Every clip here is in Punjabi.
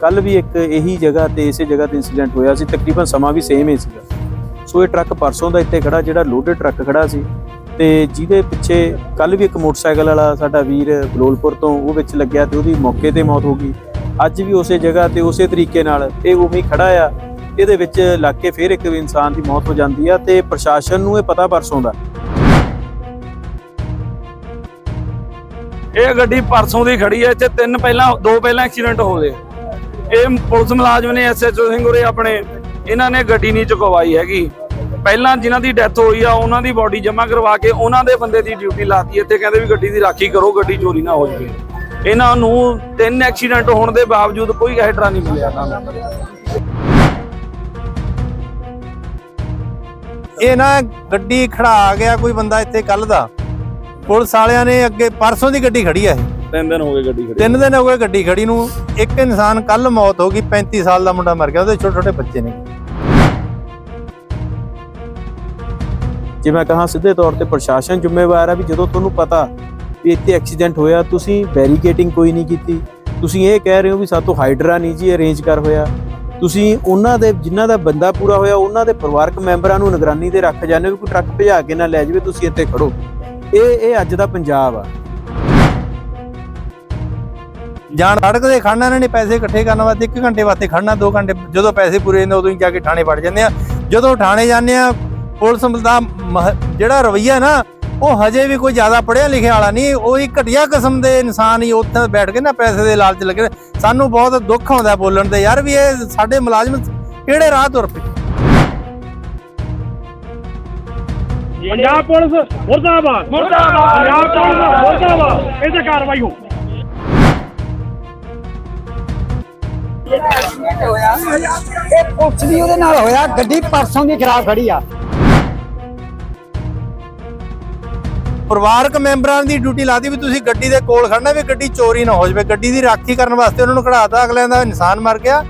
ਕੱਲ ਵੀ ਇੱਕ ਇਹੀ ਜਗ੍ਹਾ ਤੇ ਇਸੇ ਜਗ੍ਹਾ ਤੇ ਇਨਸੀਡੈਂਟ ਹੋਇਆ ਸੀ, ਤਕਰੀਬਨ ਸਮਾਂ ਵੀ ਸੇਮ ਹੀ ਸੀਗਾ। ਸੋ ਇਹ ਟਰੱਕ ਪਰਸੋਂ ਦਾ ਇੱਥੇ ਖੜਾ, ਜਿਹੜਾ ਲੋਡਡ ਟਰੱਕ ਖੜਾ ਸੀ ਤੇ ਜਿਹਦੇ ਪਿੱਛੇ ਕੱਲ ਵੀ ਇੱਕ ਮੋਟਰਸਾਈਕਲ ਵਾਲਾ ਸਾਡਾ ਵੀਰ ਬਲੋਲਪੁਰ ਤੋਂ ਉਹ ਵਿੱਚ ਲੱਗਿਆ ਤੇ ਉਹਦੀ ਮੌਕੇ ਤੇ ਮੌਤ ਹੋ ਗਈ। ਅੱਜ ਵੀ ਉਸੇ ਜਗ੍ਹਾ ਤੇ ਉਸੇ ਤਰੀਕੇ ਨਾਲ ਇਹ ਉਵੇਂ ਹੀ ਖੜਾ ਆ। ਇਹਦੇ ਵਿੱਚ ਲੱਗ ਕੇ ਫਿਰ ਇੱਕ ਇਨਸਾਨ ਦੀ ਮੌਤ ਹੋ ਜਾਂਦੀ ਆ ਤੇ ਪ੍ਰਸ਼ਾਸਨ ਨੂੰ ਇਹ ਪਤਾ ਪਰਸੋਂ ਦਾ। ਇਹ ਗੱਡੀ ਪਰਸੋਂ ਦੀ ਖੜੀ ਹੈ ਇੱਥੇ ਤਿੰਨ ਪਹਿਲਾਂ, ਦੋ ਪਹਿਲਾਂ ਐਕਸੀਡੈਂਟ ਹੋ ਗਏ। ਇਹ ਪੁਲਿਸ ਮੁਲਾਜ਼ਮ ਨੇ ਐਸਐਚਓ ਸਿੰਘ ਉਰੇ ਆਪਣੇ, ਇਹਨਾਂ ਨੇ ਗੱਡੀ ਨਹੀਂ ਚੁਕਵਾਈ ਹੈਗੀ। ਪਹਿਲਾਂ ਜਿਨ੍ਹਾਂ ਦੀ ਡੈਥ ਹੋਈ ਆ, ਉਹਨਾਂ ਦੀ ਬਾਡੀ ਜਮ੍ਹਾਂ ਕਰਵਾ ਕੇ ਉਹਨਾਂ ਦੇ ਬੰਦੇ ਦੀ ਡਿਊਟੀ ਲਾਤੀ, ਇੱਥੇ ਕਹਿੰਦੇ ਵੀ ਗੱਡੀ ਦੀ ਰਾਖੀ ਕਰੋ, ਗੱਡੀ ਚੋਰੀ ਨਾ ਹੋ ਜਾਵੇ। ਇਹਨਾਂ ਨੂੰ ਤਿੰਨ ਐਕਸੀਡੈਂਟ ਹੋਣ ਦੇ ਬਾਵਜੂਦ ਕੋਈ ਹੈਡਰਾ ਨਹੀਂ ਮਿਲਿਆ ਇਹਨਾਂ ਨੂੰ। ਇਹ ਨਾ ਗੱਡੀ ਖੜਾ ਗਿਆ ਕੋਈ ਬੰਦਾ ਇੱਥੇ ਕੱਲ ਦਾ। ਪੁਲਿਸ ਵਾਲਿਆਂ ਨੇ ਅੱਗੇ ਪਰਸੋਂ ਦੀ ਗੱਡੀ ਖੜੀ ਆ ਇਹ। ਤਿੰਨ ਦਿਨ ਹੋ ਗਏ ਗੱਡੀ ਖੜੀ ਤਿੰਨ ਦਿਨ ਹੋ ਗਏ ਗੱਡੀ ਖੜੀ ਨੂੰ। ਇੱਕ ਇਨਸਾਨ ਕੱਲ ਮੌਤ ਹੋ ਗਈ 35 ਸਾਲ ਦਾ ਮੁੰਡਾ ਮਰ ਗਿਆ ਉਹਦੇ ਛੋਟੇ ਛੋਟੇ ਬੱਚੇ ਨੇ। ਜੇ ਮੈਂ ਕਹਾਂ ਸਿੱਧੇ ਤੌਰ ਤੇ ਪ੍ਰਸ਼ਾਸਨ ਜ਼ਿੰਮੇਵਾਰ ਆ ਵੀ ਜਦੋਂ ਤੁਹਾਨੂੰ ਪਤਾ ਵੀ ਇੱਥੇ ਐਕਸੀਡੈਂਟ ਹੋਇਆ ਤੁਸੀਂ ਬੈਰੀਕੇਟਿੰਗ ਕੋਈ ਨਹੀਂ ਕੀਤੀ। ਤੁਸੀਂ ਇਹ ਕਹਿ ਰਹੇ ਹੋ ਵੀ ਸਾਤੋਂ ਹਾਈਡਰਾ ਨਹੀਂ ਜੀ ਅਰੇਂਜ ਕਰ ਹੋਇਆ। ਤੁਸੀਂ ਉਹਨਾਂ ਦੇ ਜਿਨ੍ਹਾਂ ਦਾ ਬੰਦਾ ਪੂਰਾ ਹੋਇਆ ਉਹਨਾਂ ਦੇ ਪਰਿਵਾਰਕ ਮੈਂਬਰਾਂ ਨੂੰ ਨਿਗਰਾਨੀ ਤੇ ਰੱਖ ਜਾਂਦੇ ਹੋ ਵੀ ਕੋਈ ਟਰੱਕ ਭਜਾ ਕੇ ਨਾ ਲੈ ਜਾਵੇ ਤੁਸੀਂ ਇੱਥੇ ਖੜੋ। ਇਹ ਇਹ ਅੱਜ ਦਾ ਪੰਜਾਬ ਆ। ਜਾਣ ਸੜਕ ਦੇ ਖੜਨਾ, ਇਹਨਾਂ ਨੇ ਪੈਸੇ ਇਕੱਠੇ ਕਰਨ ਵਾਸਤੇ 1 ਘੰਟੇ ਵਾਸਤੇ ਖੜਨਾ 2 ਘੰਟੇ, ਜਦੋਂ ਪੈਸੇ ਪੂਰੇ ਹੁੰਦੇ, ਉਦੋਂ ਹੀ ਜਾ ਕੇ ਥਾਣੇ ਵੜ ਜਾਂਦੇ ਆ। ਜਦੋਂ ਥਾਣੇ ਜਾਂਦੇ ਆ, ਪੁਲਿਸ ਦਾ ਜਿਹੜਾ ਰਵਈਆ ਨਾ, ਉਹ ਹਜੇ ਵੀ ਕੋਈ ਜ਼ਿਆਦਾ ਪੜਿਆ ਲਿਖਿਆ ਵਾਲਾ ਨਹੀਂ, ਉਹ ਹੀ ਘਟੀਆ ਕਿਸਮ ਦੇ ਇਨਸਾਨ ਹੀ ਉੱਥੇ ਬੈਠ ਕੇ ਨਾ ਪੈਸੇ ਦੇ ਲਾਲਚ ਲੱਗੇ ਸਾਨੂੰ ਬਹੁਤ ਦੁੱਖ ਆਉਂਦਾ ਬੋਲਣ ਤੇ, ਯਾਰ ਵੀ ਇਹ ਸਾਡੇ ਮੁਲਾਜ਼ਮ ਕਿਹੜੇ ਰਾਹ ਤੁਰ ਪਏ? ਪੰਜਾਬ ਪੁਲਿਸ ਮੁਰਦਾਬਾਦ। ਮੁਰਦਾਬਾਦ। ਪੰਜਾਬ ਪੁਲਿਸ ਮੁਰਦਾਬਾਦ। ਇਹ ਤੇ ਕਾਰਵਾਈ ਹੋ ਹੋਇਆ ਇਹ ਪੁਲਿਸ ਦੀ ਉਹਦੇ ਨਾਲ ਹੋਇਆ ਗੱਡੀ ਪਰਸੋਂ ਦੀ ਖਰਾਬ ਖੜੀ ਆ। ਪਰਿਵਾਰਕ ਮੈਂਬਰਾਂ ਦੀ ਡਿਊਟੀ ਲਾਤੀ ਵੀ ਤੁਸੀਂ ਗੱਡੀ ਦੇ ਕੋਲ ਖੜਨਾ ਵੀ ਗੱਡੀ ਚੋਰੀ ਨਾ ਹੋ ਜਾਵੇ। ਗੱਡੀ ਦੀ ਰਾਖੀ ਕਰਨ ਵਾਸਤੇ ਉਹਨਾਂ ਨੂੰ ਖੜਾਤਾ ਅਗਲਿਆਂ ਦਾ ਇਨਸਾਨ ਮਰ ਗਿਆ।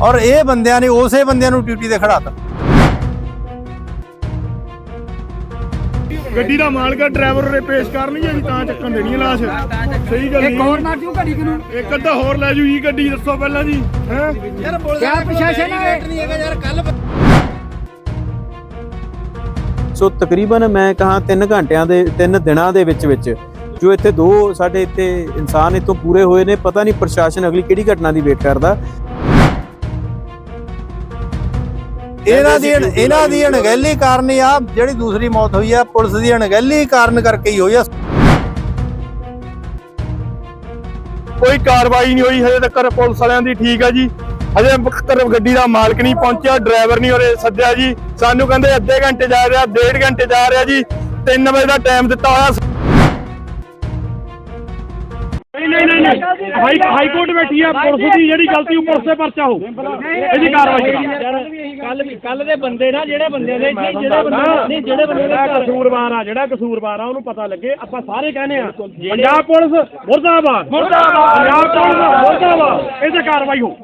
ਔਰ ਇਹ ਬੰਦਿਆਂ ਨੇ ਉਸੇ ਬੰਦਿਆਂ ਨੂੰ ਡਿਊਟੀ ਤੇ ਖੜਾਤਾ। ਗੱਡੀ ਦਾ ਮਾਲਕ ਡਰਾਈਵਰ ਉਰੇ ਪੇਸ਼ ਕਰਨੀ ਹੈ ਜੀ ਤਾਂ ਚੱਕਣ ਦੇਣੀ ਹੈ ਲਾਸ਼। ਸਹੀ ਗੱਲ ਇਹ ਨਹੀਂ ਕੌਣ ਮਾਰ ਜੂ ਗੱਡੀ ਨੂੰ ਇੱਕ ਅੱਧਾ ਹੋਰ ਲੈ ਜੂ ਜੀ ਗੱਡੀ ਦੱਸੋ ਪਹਿਲਾਂ ਜੀ ਹੈ? ਕਿਆ ਪ੍ਰਸ਼ਾਸਨ ਹੈ ਸੋ ਤਕਰੀਬਨ ਮੈਂ ਕਹਾਂ 3 ਘੰਟਿਆਂ ਦੇ 3 ਦਿਨਾਂ ਦੇ ਵਿੱਚ ਵਿੱਚ ਜੋ ਇੱਥੇ ਦੋ ਸਾਡੇ ਇੱਥੇ ਇਨਸਾਨ ਇੱਥੋਂ ਪੂਰੇ ਹੋਏ ਨੇ ਪਤਾ ਨਹੀਂ ਪ੍ਰਸ਼ਾਸਨ ਅਗਲੀ ਕਿਹੜੀ ਘਟਨਾ ਦੀ ਵੇਟ ਕਰਦਾ। ਇਹਨਾਂ ਦੀ ਇਹਨਾਂ ਦੀ ਅਣਗਹਿਲੀ ਕਾਰਨ ਹੀ ਆ ਜਿਹੜੀ ਦੂਸਰੀ ਮੌਤ ਹੋਈ ਆ ਪੁਲਿਸ ਦੀ ਅਣਗਹਿਲੀ ਕਾਰਨ ਕਰਕੇ ਹੀ ਹੋਈ ਆ। ਕੋਈ ਕਾਰਵਾਈ ਨਹੀਂ ਹੋਈ ਹਜੇ ਤੱਕ ਪੁਲਿਸ ਵਾਲਿਆਂ ਦੀ ਠੀਕ ਆ ਜੀ। ਹਜੇ ਤੱਕ ਗੱਡੀ ਦਾ ਮਾਲਕ ਨਹੀਂ ਪਹੁੰਚਿਆ ਡਰਾਈਵਰ ਨਹੀਂ ਉਰੇ ਸੱਦਿਆ ਜੀ। ਸਾਨੂੰ ਕਹਿੰਦੇ ਅੱਧੇ ਘੰਟੇ ਜਾ ਰਿਹਾ ਡੇਢ ਘੰਟੇ ਜਾ ਰਿਹਾ ਜੀ। 3 ਵਜੇ ਦਾ ਟਾਈਮ ਦਿੱਤਾ ਹੋਇਆ ਨਹੀਂ ਨਹੀਂ ਨਹੀਂ ਹਾਈ ਹਾਈ ਕੋਰਟ ਬੈਠੀ ਆ ਪੁਲਿਸ ਦੀ ਜਿਹੜੀ ਗਲਤੀ ਉਹ ਪੁਲਿਸ ਤੇ ਪਰਚਾ ਹੋ ਇਹਦੀ ਕਾਰਵਾਈ ਕੱਲ ਕੱਲ ਦੇ ਬੰਦੇ ਨਾ ਜਿਹੜੇ ਬੰਦੇ ਦੇ ਨਹੀਂ ਜਿਹੜੇ ਬੰਦੇ ਨਹੀਂ ਜਿਹੜੇ ਬੰਦੇ ਜਿਹੜਾ ਕਸੂਰਵਾਰ ਆ ਜਿਹੜਾ ਕਸੂਰਵਾਰ ਆ ਉਹਨੂੰ ਪਤਾ ਲੱਗੇ ਆਪਾਂ ਸਾਰੇ ਕਹਿੰਦੇ ਆ ਪੰਜਾਬ ਪੁਲਿਸ ਮੁਰਦਾਬਾਦ। ਮੁਰਦਾਬਾਦ! ਪੰਜਾਬ ਪੁਲਿਸ ਮੁਰਦਾਬਾਦ। ਇਹ ਤੇ ਕਾਰਵਾਈ ਹੋ।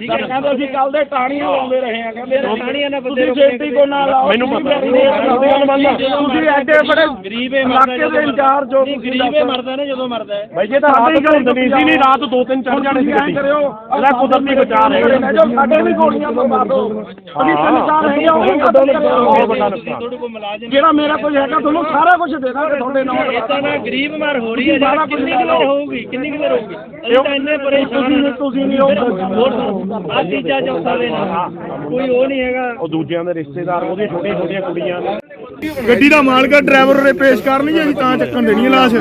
ਠੀਕ ਹੈ। ਕਹਿੰਦੇ ਅਸੀਂ ਕੱਲ ਦੇ ਟਾਣੀਆਂ ਲਾਉਂਦੇ ਰਹੇ ਆ ਕਹਿੰਦੇ ਟਾਹਣੀਆਂ ਨਾਲ ਬੰਦੇ ਤੁਸੀਂ ਸੇਫਟੀ ਕੋ ਨਾਲ ਲਾਓ ਮੈਨੂੰ ਪਤਾ। ਤੁਸੀਂ ਐਡੇ ਬੜੇ ਗਰੀਬੇ ਇਲਾਕੇ ਦੇ ਇੰਚਾਰਜ ਹੋ ਗਰੀਬੇ। ਮਰਦਾ ਨਾ ਜਦੋਂ ਮਰਦਾ ਹੈ। ਭਾਈ ਜੇ ਤਾਂ ਰਾਤ ਹੀ ਹੁੰਦੀ ਸੀ ਨਹੀਂ ਰਾਤ ਦੋ ਤਿੰਨ ਚੜ ਜਾਣੇ ਸੀ। ਗੱਡੀ ਇਹਦਾ ਕੁਦਰਤੀ ਬਚਾ ਰਹੇ ਸਾਡੇ ਵੀ ਗੋਲੀਆਂ ਤੋਂ ਮਾਰ ਦੋ ਅਸੀਂ ਤਿੰਨ ਚਾਰ ਹੈਗੇ ਆ, ਉਹ ਵੱਡਾ ਨੁਕਸਾਨ। ਕੋਲ ਜਿਹੜਾ ਮੇਰਾ ਕੁਝ ਹੈਗਾ ਤੁਹਾਨੂੰ ਸਾਰਾ ਕੁਝ ਦੇ ਦਾਂਗੇ ਤੁਹਾਡੇ ਨਾਲ। ਇਹ ਤਾਂ ਨਾ ਗਰੀਬ ਮਾਰ ਹੋ ਰਹੀ ਹੈ ਜੀ ਕਿੰਨੀ ਕੁ ਦੇਰ ਹੋਊਗੀ ਕਿੰਨੀ ਕੁ ਦੇਰ ਹੋਊਗੀ? ਅਸੀਂ ਤਾਂ ਇੰਨੇ ਪਰੇਸ਼ਾਨ ਤੁਸੀਂ ਤੁਸੀਂ ਨਹੀਂ ਹੋ ਆ ਤੀਜਾ ਚੌਥਾ ਦਿਨ ਆ। ਕੋਈ ਉਹ ਨਹੀਂ ਹੈਗਾ ਉਹ ਦੂਜਿਆਂ ਦੇ ਰਿਸ਼ਤੇਦਾਰ, ਉਹਦੀਆਂ ਛੋਟੀਆਂ ਛੋਟੀਆਂ ਕੁੜੀਆਂ ਗੱਡੀ ਦਾ ਮਾਲਕ ਡਰਾਈਵਰ ਉਰੇ ਪੇਸ਼ ਕਰਨੀ ਹੈ ਜੀ ਤਾਂ ਚੱਕਣ ਦੇਣੀ ਹੈ ਲਾਸ਼।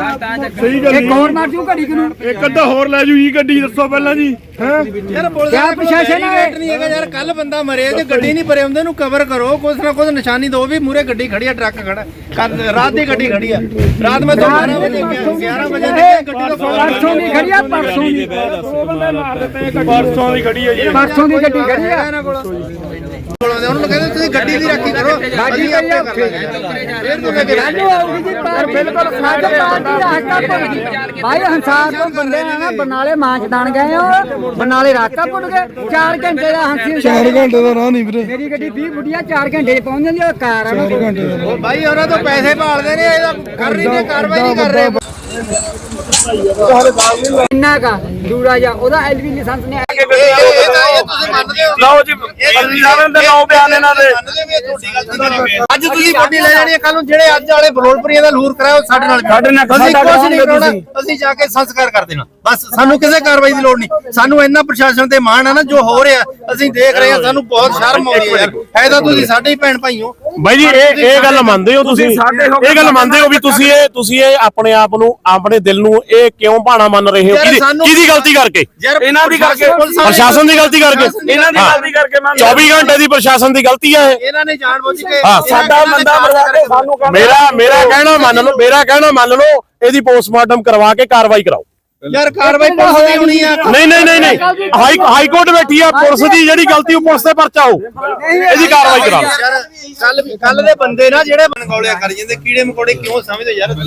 ਸਹੀ ਗੱਲ ਇਹ ਕੌਣ ਮਾਰ ਜੂ ਗੱਡੀ ਨੂੰ। ਇੱਕ ਅੱਧਾ ਹੋਰ ਲੈ ਜੂ ਜੀ ਗੱਡੀ ਦੱਸੋ ਪਹਿਲਾਂ ਜੀ। ਹੈ? ਕਿਆ ਪ੍ਰਸ਼ਾਸਨ ਹੈ ਨਹੀਂ ਹੈਗਾ ਯਾਰ ਕੱਲ ਬੰਦਾ ਮਰਿਆ ਤੇ ਗੱਡੀ ਨਹੀਂ ਭਰੇ ਹੁੰਦੇ ਨੂੰ ਕਵਰ ਕਰੋ ਕੁਛ ਨਾ ਕੁਛ ਨਿਸ਼ਾਨੀ ਦਿਓ ਵੀ ਮੂਰੇ ਗੱਡੀ ਖੜੀ ਆ ਟਰੱਕ ਖੜਾ। ਕੱਲ੍ਹ ਰਾਤ ਦੀ ਗੱਡੀ ਖੜੀ ਆ। ਰਾਤ ਮੈਂ 12 ਵਜੇ ਗਿਆ 11 ਵਜੇ ਗੱਡੀ ਤੋਂ ਪਰਸੋਂ ਦੀ ਖੜੀ ਆ ਪਰਸੋਂ ਦੀ। ਪਰਸੋਂ ਦੀ ਖੜੀ ਹੈ ਜੀ। ਪਰਸੋਂ ਦੀ ਗੱਡੀ ਖੜੀ ਆ। ਕੋਲ ਉਹਨਾਂ ਨੂੰ ਕਹਿੰਦੇ ਤੁਸੀਂ ਗੱਡੀ ਦੀ ਰਾਖੀ ਕਰੋ ਗੱਡੀ ਅਸੀਂ ਆਪੇ ਕਰ ਲਾਂਗੇ। ਫਿਰ ਤੁਸੀਂ ਅੱਗੇ ਸਾਨੂੰ ਆਉਗੀ ਜੀ ਪਰ ਬਿਲਕੁਲ ਸਾਡਾ ਪਾਰਟੀ ਦਾ ਹੱਕਾ ਭੁੱਲ ਭਾਈ ਹੰਸਾਰ ਤੋਂ ਬੰਦੇ ਆ। ਨਾ ਬਰਨਾਲੇ ਮਾਚਦਾਨ ਗਏ ਹੋ। ਬਰਨਾਲੇ ਰਾਕਾ ਭੁੱਲ ਗਏ। 4 ਘੰਟੇ ਦਾ ਹੰਸੀ 4 ਘੰਟੇ ਦਾ ਰਾਹ ਨਹੀਂ ਵੀਰੇ। ਮੇਰੀ ਗੱਡੀ 20 ਫੁੱਟੀਆਂ 4 ਘੰਟੇ 'ਚ ਪਹੁੰਚ ਜਾਂਦੀ ਉਹ ਕਾਰ ਆ ਨਾ ਉਹ ਭਾਈ ਉਹਨਾਂ ਤੋਂ ਪੈਸੇ ਭਾਲਦੇ ਨੇ ਇਹਦਾ ਕਰ ਰਹੀ ਨੇ ਕਾਰਵਾਈ ਨਹੀਂ ਕਰ ਰਹੇ। ਇੰਨਾ ਕਾ ਦੂਰਾ ਜਾ ਉਹਦਾ ਐਲਵੀ ਲਾਇਸੈਂਸ ਨੇ ਲਓ ਜੀ ਜਾਣਨ ਦੇ ਨੌ ਬਿਆਨ ਇਹਨਾਂ ਦੇ। ਅੱਜ ਤੁਸੀਂ ਬੋਡੀ ਲੈ ਜਾਣੀ ਹੈ ਕੱਲ ਨੂੰ ਜਿਹੜੇ ਅੱਜ ਵਾਲੇ ਬਲੋਲਪੁਰੀਆਂ ਦਾ ਲੂਰ ਕਰਾਓ ਸਾਡੇ ਨਾਲ ਸਾਡੇ ਨਾਲ ਅਸੀਂ ਸਾਡਾ ਕੁਝ ਨਹੀਂ ਕਰਾਉਂਗੇ ਕਰਾਉਣਾ ਤੁਸੀਂ। ਅਸੀਂ ਜਾ ਕੇ ਸੰਸਕਾਰ ਕਰ ਦੇਣਾ। ਬਸ ਸਾਨੂੰ ਕਿਸੇ ਕਾਰਵਾਈ ਦੀ ਲੋੜ ਨਹੀਂ। ਸਾਨੂੰ ਇੰਨਾ ਪ੍ਰਸ਼ਾਸਨ ਤੇ ਮਾਣ ਹੈ ਨਾ ਜੋ ਹੋ ਰਿਹਾ ਅਸੀਂ ਦੇਖ ਰਹੇ ਹਾਂ ਸਾਨੂੰ ਬਹੁਤ ਸ਼ਰਮ ਆਉਂਦੀ ਹੈ ਤੁਸੀਂ ਸਾਡੇ ਹੀ ਭੈਣ ਭਾਈ ਹੋ ਬਾਈ ਜੀ ਇਹ ਇਹ ਗੱਲ ਮੰਨਦੇ ਹੋ ਤੁਸੀਂ। ਸਾਡੇ ਹੋ ਇਹ ਗੱਲ ਮੰਨਦੇ ਹੋ ਵੀ ਤੁਸੀਂ ਇਹ ਤੁਸੀਂ ਇਹ ਆਪਣੇ ਆਪ ਨੂੰ ਆਪਣੇ ਦਿਲ ਨੂੰ ਇਹ ਕਿਉਂ ਭਾਣਾ ਮੰਨ ਰਹੇ ਹੋ? ਕਿਹਦੀ ਗਲਤੀ ਕਰਕੇ? ਇਹਨਾਂ ਦੀ ਕਰਕੇ ਪ੍ਰਸ਼ਾਸਨ ਦੀ ਗਲਤੀ ਕਰਕੇ। ਇਹਨਾਂ ਦੀ। ਗਲਤੀ ਕਰਕੇ ਮੈਂ 24 ਘੰਟੇ ਦੀ ਪ੍ਰਸ਼ਾਸਨ ਦੀ ਗਲਤੀ ਹੈ ਇਹ। ਇਹਨਾਂ ਨੇ ਜਾਣਬੁੱਝ ਕੇ ਹਾਂ, ਸਾਡਾ ਬੰਦਾ ਮਰਵਾ ਕੇ ਸਾਨੂੰ ਮੇਰਾ ਮੇਰਾ ਕਹਿਣਾ ਮੰਨ ਲਓ ਮੇਰਾ ਕਹਿਣਾ ਮੰਨ ਲਓ ਇਹਦੀ ਪੋਸਟਮਾਰਟਮ ਕਰਵਾ ਕੇ ਕਾਰਵਾਈ ਕਰਾਓ। ਯਾਰ ਕਾਰਵਾਈ ਪੁਲਿਸ ਦੀ ਹੋਣੀ ਆ। ਨਹੀਂ ਨਹੀਂ ਨਹੀਂ ਨਹੀਂ। ਹਾਈ ਹਾਈ ਕੋਰਟ ਬੈਠੀ ਆ ਪੁਲਿਸ ਦੀ ਜਿਹੜੀ ਗਲਤੀ ਉਹ ਪੁਲਿਸ ਤੇ ਪਰਚਾ ਹੋ ਇਹਦੀ ਕਾਰਵਾਈ ਕਰਾਓ ਯਾਰ ਕੱਲ ਕੱਲ ਦੇ ਬੰਦੇ ਨਾ ਜਿਹੜੇ ਬਨਗੌਲਿਆ ਕਰ ਜਾਂਦੇ ਕੀੜੇ ਮਕੌੜੇ ਕਿਉਂ ਸਮਝਦੇ ਯਾਰ ਇੱਕ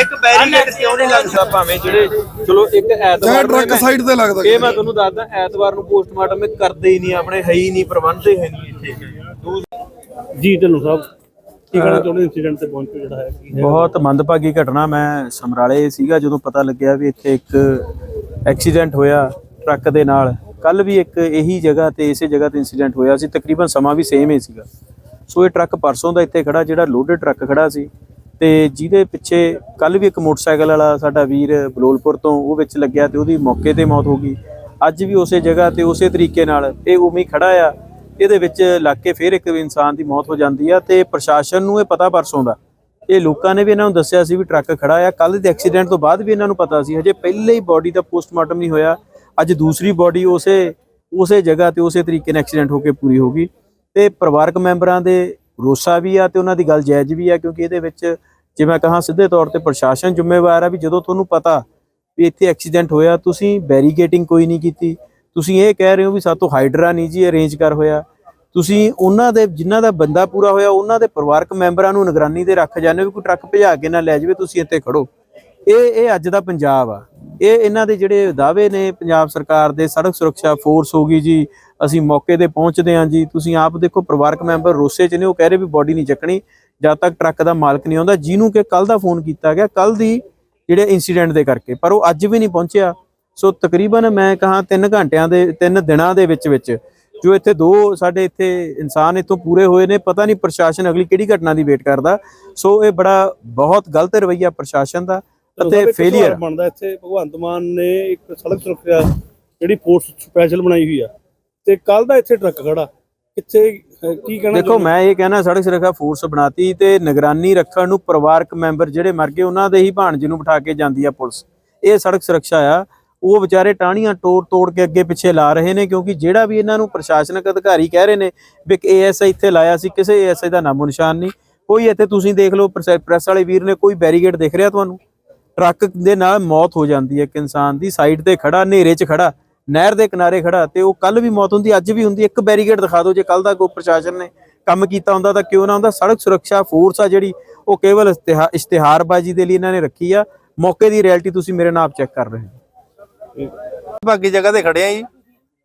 ਇੱਕ ਬੈਰੀਕੇਡ ਕਿਉਂ ਨਹੀਂ ਲੱਗਦਾ ਭਾਵੇਂ ਜਿਹੜੇ ਚਲੋ ਇੱਕ ਐਤਵਾਰ ਟਰੱਕ ਸਾਈਡ ਤੇ ਲੱਗਦਾ ਇਹ ਮੈਂ ਤੁਹਾਨੂੰ ਦੱਸਦਾ ਐਤਵਾਰ ਨੂੰ ਪੋਸਟਮਾਰਟਮ ਕਰਦੇ ਹੀ ਨਹੀਂ ਆਪਣੇ ਹੈ ਹੀ ਨਹੀਂ ਪ੍ਰਬੰਧ ਹੀ ਹੈ ਨਹੀਂ ਇੱਥੇ। ਜੀ ਢਿੱਲੋਂ ਸਾਹਿਬ। ਕੀ ਕਹਿਣਾ ਚਾਹੁੰਦੇ ਇਨਸੀਡੈਂਟ ਤੇ ਪਹੁੰਚੋ ਜਿਹੜਾ ਹੈ? ਕੀ ਹੈ? ਬਹੁਤ ਮੰਦਭਾਗੀ ਘਟਨਾ ਮੈਂ ਸਮਰਾਲੇ ਸੀਗਾ ਜਦੋਂ ਪਤਾ ਲੱਗਿਆ ਵੀ ਇੱਥੇ ਇੱਕ ਐਕਸੀਡੈਂਟ ਹੋਇਆ ਟਰੱਕ ਦੇ ਨਾਲ। ਕੱਲ ਵੀ ਇੱਕ ਇਹੀ ਜਗ੍ਹਾ ਤੇ ਇਸੇ ਜਗ੍ਹਾ ਤੇ ਇਨਸੀਡੈਂਟ ਹੋਇਆ ਸੀ ਤਕਰੀਬਨ ਸਮਾਂ ਵੀ ਸੇਮ ਹੀ ਸੀਗਾ। ਸੋ ਇਹ ਟਰੱਕ ਪਰਸੋਂ ਦਾ ਇੱਥੇ ਖੜਾ ਜਿਹੜਾ ਲੋਡਡ ਟਰੱਕ ਖੜਾ ਸੀ ਤੇ ਜਿਹਦੇ ਪਿੱਛੇ ਕੱਲ ਵੀ ਇੱਕ ਮੋਟਰਸਾਈਕਲ ਵਾਲਾ ਸਾਡਾ ਵੀਰ ਬਲੋਲਪੁਰ ਤੋਂ ਉਹ ਵਿੱਚ ਲੱਗਿਆ ਤੇ ਉਹਦੀ ਮੌਕੇ ਤੇ ਮੌਤ ਹੋ ਗਈ। ਅੱਜ ਵੀ ਉਸੇ ਜਗ੍ਹਾ ਤੇ ਉਸੇ ਤਰੀਕੇ ਨਾਲ ਇਹ ਉਵੇਂ ਖੜਾ ਆ। ਇਹਦੇ ਵਿੱਚ ਲੱਗ ਕੇ ਫਿਰ ਇੱਕ ਇਨਸਾਨ ਦੀ ਮੌਤ ਹੋ ਜਾਂਦੀ ਆ ਤੇ ਪ੍ਰਸ਼ਾਸਨ ਨੂੰ ਇਹ ਪਤਾ ਪਰਸੋਂ ਦਾ ਇਹ ਲੋਕਾਂ ਨੇ ਵੀ ਇਹਨਾਂ ਨੂੰ ਦੱਸਿਆ ਸੀ ਵੀ ਟਰੱਕ ਖੜਾ ਆ। ਕੱਲ ਦੇ ਐਕਸੀਡੈਂਟ ਤੋਂ ਬਾਅਦ ਵੀ ਇਹਨਾਂ ਨੂੰ ਪਤਾ ਸੀ। ਹਜੇ ਪਹਿਲੇ ਹੀ ਬਾਡੀ ਦਾ ਪੋਸਟਮਾਰਟਮ ਨਹੀਂ ਹੋਇਆ। ਅੱਜ ਦੂਸਰੀ ਬਾਡੀ ਉਸੇ ਉਸੇ ਜਗ੍ਹਾ ਤੇ ਉਸੇ ਤਰੀਕੇ ਨਾਲ ਐਕਸੀਡੈਂਟ ਹੋ ਕੇ ਪੂਰੀ ਹੋ ਗਈ। ਤੇ ਪਰਿਵਾਰਕ ਮੈਂਬਰਾਂ ਦੇ ਰੋਸਾ ਵੀ ਆ ਤੇ ਉਹਨਾਂ ਦੀ ਗੱਲ ਜਾਇਜ਼ ਵੀ ਆ ਕਿਉਂਕਿ ਇਹਦੇ ਵਿੱਚ ਜੇ ਮੈਂ ਕਹਾਂ ਸਿੱਧੇ ਤੌਰ ਤੇ ਪ੍ਰਸ਼ਾਸਨ ਜ਼ਿੰਮੇਵਾਰ ਆ ਵੀ ਜਦੋਂ ਤੁਹਾਨੂੰ ਪਤਾ ਵੀ ਇੱਥੇ ਐਕਸੀਡੈਂਟ ਹੋਇਆ, ਤੁਸੀਂ ਬੈਰੀਕੇਟਿੰਗ ਕੋਈ ਨਹੀਂ ਕੀਤੀ। ਤੁਸੀਂ ਇਹ ਕਹਿ ਰਹੇ ਹੋ ਵੀ ਸਾਤੋਂ ਹਾਈਡਰਾ ਨਹੀਂ ਜੀ ਅਰੇਂਜ ਕਰ ਹੋਇਆ। ਤੁਸੀਂ ਉਹਨਾਂ ਦੇ ਜਿਨ੍ਹਾਂ ਦਾ ਬੰਦਾ ਪੂਰਾ ਹੋਇਆ, ਉਹਨਾਂ ਦੇ ਪਰਿਵਾਰਕ ਮੈਂਬਰਾਂ ਨੂੰ ਨਿਗਰਾਨੀ ਤੇ ਰੱਖ ਜਾਂਦੇ ਹੋ ਵੀ ਕੋਈ ਟਰੱਕ ਭਜਾ ਕੇ ਨਾ ਲੈ ਜਾਵੇ, ਤੁਸੀਂ ਇੱਥੇ ਖੜੋ। ਇਹ ਇਹ ਅੱਜ ਦਾ ਪੰਜਾਬ ਆ। ਇਹ ਇਹਨਾਂ ਦੇ ਜਿਹੜੇ ਦਾਅਵੇ ਨੇ ਪੰਜਾਬ ਸਰਕਾਰ ਦੇ, ਸੜਕ ਸੁਰੱਖਿਆ ਫੋਰਸ ਹੋ ਗਈ ਜੀ, ਅਸੀਂ ਮੌਕੇ ਤੇ ਪਹੁੰਚਦੇ ਹਾਂ ਜੀ। ਤੁਸੀਂ ਆਪ ਦੇਖੋ, ਪਰਿਵਾਰਕ ਮੈਂਬਰ ਰੋਸੇ ਚ ਨੇ, ਉਹ ਕਹਿ ਰਹੇ ਵੀ ਬੋਡੀ ਨਹੀਂ ਚੱਕਣੀ, ਜਦ ਤੱਕ ਟਰੱਕ ਦਾ ਮਾਲਕ ਨਹੀਂ ਆਉਂਦਾ। ਜਿਹਨੂੰ ਕਿ ਕੱਲ ਦਾ ਫੋਨ ਕੀਤਾ ਗਿਆ ਕੱਲ ਦੀ ਜਿਹੜੇ ਇਨਸੀਡੈਂਟ ਦੇ ਕਰਕੇ, ਪਰ ਉਹ ਅੱਜ ਵੀ ਨਹੀਂ ਪਹੁੰਚਿਆ। ਸੋ ਤਕਰੀਬਨ ਮੈਂ ਕਹਾਂ 3 ਘੰਟਿਆਂ ਦੇ 3 ਦਿਨਾਂ ਦੇ ਵਿੱਚ ਵਿੱਚ ਜੋ ਇੱਥੇ ਦੋ ਸਾਡੇ ਇੱਥੇ ਇਨਸਾਨ ਇੱਥੋਂ ਪੂਰੇ ਹੋਏ ਨੇ ਪਤਾ ਨਹੀਂ ਪ੍ਰਸ਼ਾਸਨ ਅਗਲੀ ਕਿਹੜੀ ਘਟਨਾ ਦੀ ਵੇਟ ਕਰਦਾ। ਸੋ ਇਹ ਬੜਾ ਬਹੁਤ ਗਲਤ ਰਵੱਈਆ ਪ੍ਰਸ਼ਾਸਨ ਦਾ ਅਤੇ ਫੇਲਿਅਰ ਬਣਦਾ ਇੱਥੇ ਭਗਵੰਤ ਮਾਨ ਨੇ ਇੱਕ ਸੜਕ ਸੁਰੱਖਿਆ ਜਿਹੜੀ ਫੋਰਸ ਸਪੈਸ਼ਲ ਬਣਾਈ ਹੋਈ ਆ। ਤੇ ਕੱਲ ਦਾ ਇੱਥੇ ਟਰੱਕ ਖੜਾ। ਕਿੱਥੇ ਅਹ, ਕੀ ਕਹਿਣਾ ਦੇਖੋ ਮੈਂ ਇਹ ਕਹਿਣਾ ਸੜਕ ਸੁਰੱਖਿਆ ਫੋਰਸ ਬਣਾਤੀ ਤੇ ਨਿਗਰਾਨੀ ਰੱਖਣ ਨੂੰ ਪਰਿਵਾਰਕ ਮੈਂਬਰ ਜਿਹੜੇ ਮਰ ਗਏ ਉਹਨਾਂ ਦੇ ਹੀ ਭਾਣਜੇ ਨੂੰ ਬਿਠਾ ਕੇ ਜਾਂਦੀ ਆ ਪੁਲਿਸ। ਇਹ ਸੜਕ ਸੁਰੱਖਿਆ ਆ। ਉਹ ਵਿਚਾਰੇ ਟਾਹਣੀਆਂ ਤੋੜ ਤੋੜ ਕੇ ਅੱਗੇ ਪਿੱਛੇ ਲਾ ਰਹੇ ਨੇ ਕਿਉਂਕਿ ਜਿਹੜਾ ਵੀ ਇਹਨਾਂ ਨੂੰ ਪ੍ਰਸ਼ਾਸਨਿਕ ਅਧਿਕਾਰੀ ਕਹਿ ਰਹੇ ਨੇ ਵੀ ਇੱਕ ਏਐਸਆਈ ਇੱਥੇ ਲਾਇਆ ਸੀ, ਕਿਸੇ ਏਐਸਆਈ ਦਾ ਨਾਮੋ ਨਿਸ਼ਾਨ ਨਹੀਂ। ਕੋਈ ਇੱਥੇ ਤੁਸੀਂ ਦੇਖ ਲਓ, ਪ੍ਰੈਸ ਵਾਲੇ ਵੀਰ ਨੇ ਕੋਈ ਬੈਰੀਗੇਡ ਦੇਖ ਰਿਹਾ ਤੁਹਾਨੂੰ? ਟਰੱਕ ਦੇ ਨਾਲ ਮੌਤ ਹੋ ਜਾਂਦੀ ਹੈ, ਇੱਕ ਇਨਸਾਨ ਦੀ ਸਾਈਡ ਤੇ ਖੜਾ, ਹਨੇਰੇ 'ਚ ਖੜਾ, ਨਹਿਰ ਦੇ ਕਿਨਾਰੇ ਖੜਾ ਤੇ ਉਹ ਕੱਲ ਵੀ ਮੌਤ ਹੁੰਦੀ, ਅੱਜ ਵੀ ਹੁੰਦੀ, ਇੱਕ ਬੈਰੀਗੇਡ ਦਿਖਾ ਦਿਓ ਜੇ ਕੱਲ ਦਾ ਕੋਈ ਪ੍ਰਸ਼ਾਸਨ ਨੇ ਕੰਮ ਕੀਤਾ ਹੁੰਦਾ ਤਾਂ ਕਿਉਂ ਨਾ ਹੁੰਦਾ? ਸੜਕ ਸੁਰੱਖਿਆ ਫੋਰਸ ਆ ਜਿਹੜੀ, ਉਹ ਕੇਵਲ ਇਸ਼ਤਿਹਾਰਬਾਜ਼ੀ ਦੇ ਲਈ ਇਹਨਾਂ ਨੇ ਰੱਖੀ ਆ। ਮੌਕੇ ਦੀ ਰਿਐਲਿਟੀ ਤੁਸੀਂ ਮੇਰੇ ਨਾਲ ਚੈੱਕ ਕਰ ਰਹੇ ਹੋ। ਬਾਕੀ ਜਗ੍ਹਾ ਤੇ ਖੜੇ ਆ ਜੀ।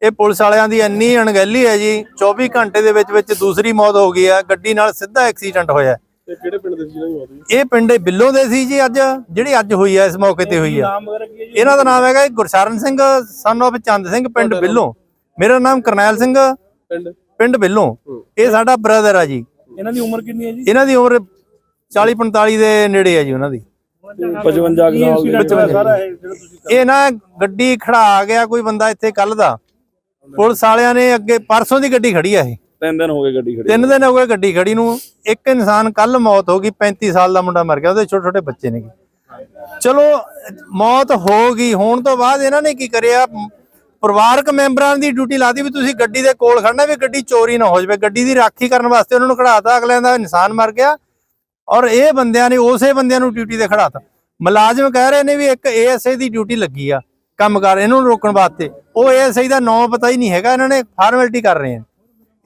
ਇਹ ਪੁਲਿਸ ਵਾਲਿਆਂ ਦੀ ਇੰਨੀ ਅਣਗਹਿਲੀ ਹੈ ਜੀ 24 ਘੰਟੇ ਦੇ ਵਿੱਚ ਵਿੱਚ ਦੂਸਰੀ ਮੌਤ ਹੋ ਗਈ ਆ ਗੱਡੀ ਨਾਲ ਸਿੱਧਾ ਐਕਸੀਡੈਂਟ ਹੋਇਆ। ਕਿਹੜੇ ਪਿੰਡ ਦੇ ਸੀ ਜਿਹਨਾਂ ਦੀ ਮੌਤ ਹੋਈ? ਇਹ ਪਿੰਡ ਬਿੱਲੋਂ ਦੇ ਸੀ ਜੀ ਅੱਜ ਜਿਹੜੀ ਅੱਜ ਹੋਈ ਆ ਇਸ ਮੌਕੇ ਤੇ ਹੋਈ ਆ। ਨਾਮ ਵਗੈਰਾ ਕੀ ਹੈ ਜੀ? ਇਹਨਾਂ ਦਾ ਨਾਮ ਹੈਗਾ ਜੀ ਗੁਰਸ਼ਰਨ ਸਿੰਘ ਸਨ of ਚੰਦ ਸਿੰਘ ਪਿੰਡ ਬਿੱਲੋਂ। ਮੇਰਾ ਨਾਮ ਕਰਨੈਲ ਸਿੰਘ ਪਿੰਡ? ਪਿੰਡ ਬਿੱਲੋਂ। ਇਹ ਸਾਡਾ ਬ੍ਰਦਰ ਆ ਜੀ। ਇਹਨਾਂ ਦੀ ਉਮਰ ਕਿੰਨੀ ਹੈ ਜੀ? ਇਹਨਾਂ ਦੀ ਉਮਰ 40 45 ਦੇ ਨੇੜੇ ਆ ਜੀ ਉਹਨਾਂ ਦੀ। 55 ਸਾਲ ਦੇ ਸਾਰਾ ਇਹ ਜਿਹੜਾ ਤੁਸੀਂ ਇਹ ਨਾ ਗੱਡੀ ਖੜਾ ਗਿਆ ਕੋਈ ਬੰਦਾ ਇੱਥੇ ਕੱਲ ਦਾ। ਪੁਲਿਸ ਵਾਲਿਆਂ ਨੇ ਅੱਗੇ ਪਰਸੋਂ ਦੀ ਗੱਡੀ ਖੜੀ ਆ ਇਹ। ਤਿੰਨ ਦਿਨ ਹੋ ਗਏ ਗੱਡੀ ਖੜੀ ਤਿੰਨ ਦਿਨ ਹੋ ਗਏ ਗੱਡੀ ਖੜੀ ਨੂੰ। ਇੱਕ ਇਨਸਾਨ ਕੱਲ ਮੌਤ ਹੋ ਗਈ 35 ਸਾਲ ਦਾ ਮੁੰਡਾ ਮਰ ਗਿਆ ਉਹਦੇ ਛੋਟੇ ਛੋਟੇ ਬੱਚੇ ਨੇ। ਚਲੋ ਮੌਤ ਹੋ ਗਈ। ਹੋਣ ਤੋਂ ਬਾਅਦ ਇਹਨਾਂ ਨੇ ਕੀ ਕਰਿਆ? ਪਰਿਵਾਰਕ ਮੈਂਬਰਾਂ ਦੀ ਡਿਊਟੀ ਲਾਤੀ ਵੀ ਤੁਸੀਂ ਗੱਡੀ ਦੇ ਕੋਲ ਖੜਨਾ ਵੀ ਗੱਡੀ ਚੋਰੀ ਨਾ ਹੋ ਜਾਵੇ। ਗੱਡੀ ਦੀ ਰਾਖੀ ਕਰਨ ਵਾਸਤੇ ਉਹਨਾਂ ਨੂੰ ਖੜਾਤਾ ਅਗਲਿਆਂ ਦਾ ਇਨਸਾਨ ਮਰ ਗਿਆ। ਔਰ ਇਹ ਬੰਦਿਆਂ ਨੇ ਉਸੇ ਬੰਦਿਆਂ ਨੂੰ ਡਿਊਟੀ ਤੇ ਖੜਾਤਾ। ਮੁਲਾਜ਼ਮ ਕਹਿ ਰਹੇ ਨੇ ਵੀ ਇੱਕ ਏਐਸਆਈ ਦੀ ਡਿਊਟੀ ਲੱਗੀ ਆ ਕੰਮ ਕਰ ਇਹਨੂੰ ਰੋਕਣ ਵਾਸਤੇ। ਉਹ ਏਐਸਆਈ ਦਾ ਨਾਮ ਪਤਾ ਹੀ ਨਹੀਂ ਹੈਗਾ ਇਹਨਾਂ ਨੇ ਫਾਰਮੈਲਿਟੀ ਕਰ ਰਹੇ ਆ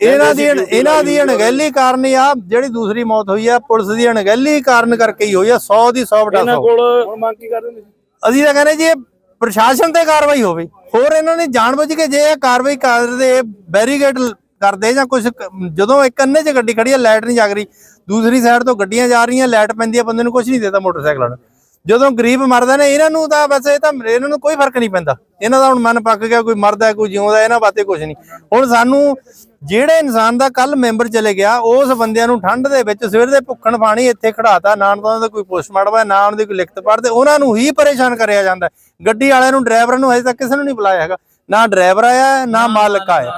ਇਹਨਾਂ ਦੀ ਇਹਨਾਂ ਦੀ ਅਣਗਹਿਲੀ ਕਾਰਨ ਹੀ ਆ ਜਿਹੜੀ ਦੂਸਰੀ ਮੌਤ ਹੋਈ ਆ ਪੁਲਿਸ ਦੀ ਅਣਗਹਿਲੀ ਕਾਰਨ ਕਰਕੇ ਹੀ ਹੋਈ ਆ 100 ਦੀ 100 ਬਟਾ ਇਹਨਾਂ 100 ਕੋਲ ਹੁਣ ਮੰਗ ਕੀ ਕਰਦੇ ਨੇ ਅਸੀਂ ਤਾਂ ਕਹਿੰਦੇ ਜੀ ਇਹ ਪ੍ਰਸ਼ਾਸਨ ਤੇ ਕਾਰਵਾਈ ਹੋਵੇ। ਹੋਰ ਇਹਨਾਂ ਨੇ ਜਾਣਬੁੱਝ ਕੇ ਜੇ ਇਹ ਕਾਰਵਾਈ ਕਰਦੇ ਬੈਰੀਗੇਡ ਕਰਦੇ ਜਾਂ ਕੁਝ ਜਦੋਂ ਇੱਕ ਅੰਨੇ 'ਚ ਗੱਡੀ ਖੜੀ ਹੈ ਲਾਈਟ ਨਹੀਂ ਜਗ ਰਹੀ, ਦੂਸਰੀ ਸਾਈਡ ਤੋਂ ਗੱਡੀਆਂ ਜਾ ਰਹੀਆਂ, ਲਾਈਟ ਪੈਂਦੀ ਹੈ ਬੰਦੇ ਨੂੰ ਕੁਝ ਨਹੀਂ ਦੇਤਾ ਮੋਟਰਸਾਈਕਲਾਂ ਨੂੰ। ਜਦੋਂ ਗਰੀਬ ਮਰਦਾ ਨੇ, ਇਹਨਾਂ ਨੂੰ ਤਾਂ ਬਸ ਇਹ ਤਾਂ ਇਹਨਾਂ ਨੂੰ ਕੋਈ ਫ਼ਰਕ ਨਹੀਂ ਪੈਂਦਾ। ਇਹਨਾਂ ਦਾ ਹੁਣ ਮਨ ਪੱਕ ਗਿਆ, ਕੋਈ ਮਰਦਾ, ਕੋਈ ਜਿਉਂਦਾ, ਇਹਨਾਂ ਬਾਤੇ ਕੁਝ ਨਹੀਂ। ਹੁਣ ਸਾਨੂੰ ਜਿਹੜੇ ਇਨਸਾਨ ਦਾ ਕੱਲ ਮੈਂਬਰ ਚਲੇ ਗਿਆ, ਉਸ ਬੰਦਿਆਂ ਨੂੰ ਠੰਡ ਦੇ ਵਿੱਚ ਸਵੇਰ ਦੇ ਭੁੱਖਣ ਪਾਣੀ ਇੱਥੇ ਖੜਾਤਾ, ਨਾ ਉਹਨਾਂ ਦਾ ਕੋਈ ਪੋਸਟਮਾਰਟਮ ਹੈ ਨਾ ਉਹਨਾਂ ਦੀ ਕੋਈ ਲਿਖਤ ਪੜ੍ਹਦੇ ਉਹਨਾਂ ਨੂੰ ਹੀ ਪਰੇਸ਼ਾਨ ਕਰਿਆ ਜਾਂਦਾ। ਗੱਡੀ ਵਾਲਿਆਂ ਨੂੰ, ਡਰਾਈਵਰਾਂ ਨੂੰ ਹਜੇ ਤੱਕ ਕਿਸੇ ਨੂੰ ਨਹੀਂ ਬੁਲਾਇਆ ਹੈਗਾ। ਨਾ ਡਰਾਈਵਰ ਆਇਆ ਨਾ ਮਾਲਕ ਆਇਆ।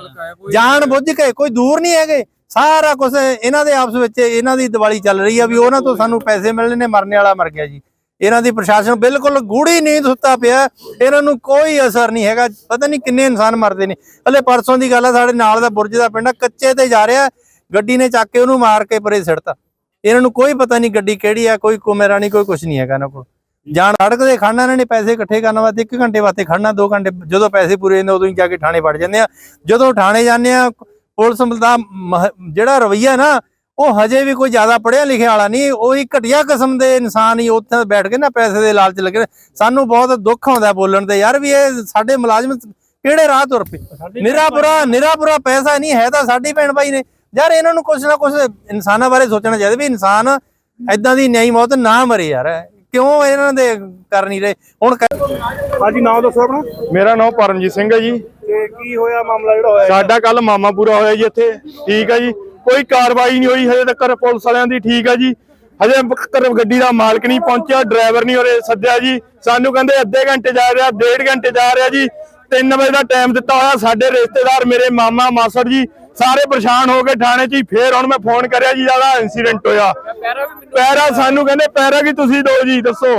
ਜਾਣ ਬੁੱਝ ਕੇ ਕੋਈ ਦੂਰ ਨਹੀਂ ਹੈਗੇ। ਸਾਰਾ ਕੁਝ ਇਹਨਾਂ ਦੇ ਆਪਸ ਵਿੱਚ ਇਹਨਾਂ ਦੀ ਦੀਵਾਲੀ ਚੱਲ ਰਹੀ ਆ ਵੀ ਉਹਨਾਂ ਤੋਂ ਸਾਨੂੰ ਪੈਸੇ ਮਿਲਣੇ ਨੇ ਮਰਨੇ ਵਾਲਾ ਮਰ ਗਿਆ ਜੀ। ਇਹਨਾਂ ਦੀ ਪ੍ਰਸ਼ਾਸਨ ਬਿਲਕੁਲ ਗੂੜੀ ਨੀਂਦ ਸੁੱਤਾ ਪਿਆ। ਇਹਨਾਂ ਨੂੰ ਕੋਈ ਅਸਰ ਨਹੀਂ ਹੈਗਾ। ਪਤਾ ਨਹੀਂ ਕਿੰਨੇ ਇਨਸਾਨ ਮਰਦੇ ਨੇ। ਹਲੇ ਪਰਸੋਂ ਦੀ ਗੱਲ ਆ ਸਾਡੇ ਨਾਲ ਦਾ ਬੁਰਜ ਦਾ ਪਿੰਡ ਕੱਚੇ ਤੇ ਜਾ ਰਿਹਾ। ਗੱਡੀ ਨੇ ਚੱਕ ਕੇ ਉਹਨੂੰ ਮਾਰ ਕੇ ਪਰੇ ਸਿੱਟਤਾ। ਇਹਨਾਂ ਨੂੰ ਕੋਈ ਪਤਾ ਨਹੀਂ ਗੱਡੀ ਕਿਹੜੀ ਆ ਕੋਈ ਕੁਮੇਰਾ ਨਹੀਂ ਕੋਈ ਕੁਝ ਨਹੀਂ ਹੈਗਾ ਇਹਨਾਂ ਕੋਲ। ਜਾਣ ਸੜਕ ਦੇ ਖੜਨਾ ਇਹਨਾਂ ਨੇ ਪੈਸੇ ਇਕੱਠੇ ਕਰਨ ਵਾਸਤੇ 1 ਘੰਟੇ ਵਾਸਤੇ ਖੜਨਾ 2 ਘੰਟੇ ਜਦੋਂ ਪੈਸੇ ਪੂਰੇ ਹੁੰਦੇ ਉਦੋਂ ਹੀ ਜਾ ਕੇ ਥਾਣੇ ਵੜ ਜਾਂਦੇ ਆ। ਜਦੋਂ ਥਾਣੇ ਜਾਂਦੇ ਆ ਪੁਲਿਸ ਦਾ ਜਿਹੜਾ ਰਵਈਆ ਨਾ ਉਹ ਹਜੇ ਵੀ ਕੋਈ ਜ਼ਿਆਦਾ ਪੜਿਆ ਲਿਖਿਆ ਵਾਲਾ ਨਹੀਂ ਉਹੀ ਘਟੀਆ ਕਿਸਮ ਦੇ ਇਨਸਾਨ ਹੀ ਉੱਥੇ ਬੈਠ ਕੇ ਨਾ ਪੈਸੇ ਦੇ ਲਾਲਚ ਲੱਗੇ। ਸਾਨੂੰ ਬਹੁਤ ਦੁੱਖ ਆਉਂਦਾ ਬੋਲਣ ਤੇ ਯਾਰ ਵੀ ਇਹ ਸਾਡੇ ਮੁਲਾਜ਼ਮ ਕਿਹੜੇ ਰਾਹ ਤੁਰ ਪਏ? ਨਿਰਾਪੁਰਾ ਨਿਰਾਪੁਰਾ ਪੈਸਾ ਨਹੀਂ ਹੈ ਤਾਂ ਸਾਡੀ ਭੈਣ ਭਾਈ ਨੇ। ਯਾਰ ਇਹਨਾਂ ਨੂੰ ਕੁਛ ਨਾ ਕੁਛ ਇਨਸਾਨਾਂ ਬਾਰੇ ਸੋਚਣਾ ਚਾਹੀਦਾ ਵੀ ਇਨਸਾਨ ਐਦਾਂ ਦੀ ਨਿਆਈ ਮੌਤ ਨਾ ਮਰੇ ਯਾਰ। ਕਿਉਂ ਇਹਨਾਂ ਦੇ ਕਰ ਨਹੀਂ ਰਹੇ? ਹੁਣ ਹਾਂਜੀ ਨਾਮ ਦੱਸੋ ਆਪਣਾ। ਮੇਰਾ ਨਾਮ ਪਰਮਜੀਤ ਸਿੰਘ ਹੈ ਜੀ। ਤੇ ਕੀ ਹੋਇਆ ਮਾਮਲਾ ਜਿਹੜਾ ਹੋਇਆ? ਸਾਡਾ ਕੱਲ ਮਾਮਾ ਪੂਰਾ ਹੋਇਆ ਜੀ ਇੱਥੇ। ਠੀਕ ਹੈ ਜੀ। ਕੋਈ ਕਾਰਵਾਈ ਨਹੀਂ ਹੋਈ ਹਜੇ ਤੱਕ ਪੁਲਿਸ ਵਾਲਿਆਂ ਦੀ ਠੀਕ ਹੈ ਜੀ। ਹਜੇ ਤੱਕ ਗੱਡੀ ਦਾ ਮਾਲਕ ਨਹੀਂ ਪਹੁੰਚਿਆ ਡਰਾਈਵਰ ਨਹੀਂ ਉਰੇ ਸੱਦਿਆ ਜੀ। ਸਾਨੂੰ ਕਹਿੰਦੇ ਅੱਧੇ ਘੰਟੇ ਜਾ ਰਿਹਾ ਡੇਢ ਘੰਟੇ ਜਾ ਰਿਹਾ ਜੀ। 3 ਵਜੇ ਦਾ ਟਾਈਮ ਦਿੱਤਾ ਹੋਇਆ ਸਾਡੇ ਰਿਸ਼ਤੇਦਾਰ ਮੇਰੇ ਮਾਮਾ ਮਾਸੜ ਜੀ। ਸਾਰੇ ਪਰੇਸ਼ਾਨ ਹੋ ਗਏ ਥਾਣੇ 'ਚ ਹੀ ਫੇਰ ਹੁਣ ਮੈਂ ਫੋਨ ਕਰਿਆ ਜੀ ਜ਼ਿਆਦਾ ਇਨਸੀਡੈਂਟ ਹੋਇਆ। ਪੈਰਾ ਸਾਨੂੰ ਕਹਿੰਦੇ ਪੈਰਾ ਕੀ ਤੁਸੀਂ ਦੋ ਜੀ ਦੱਸੋ।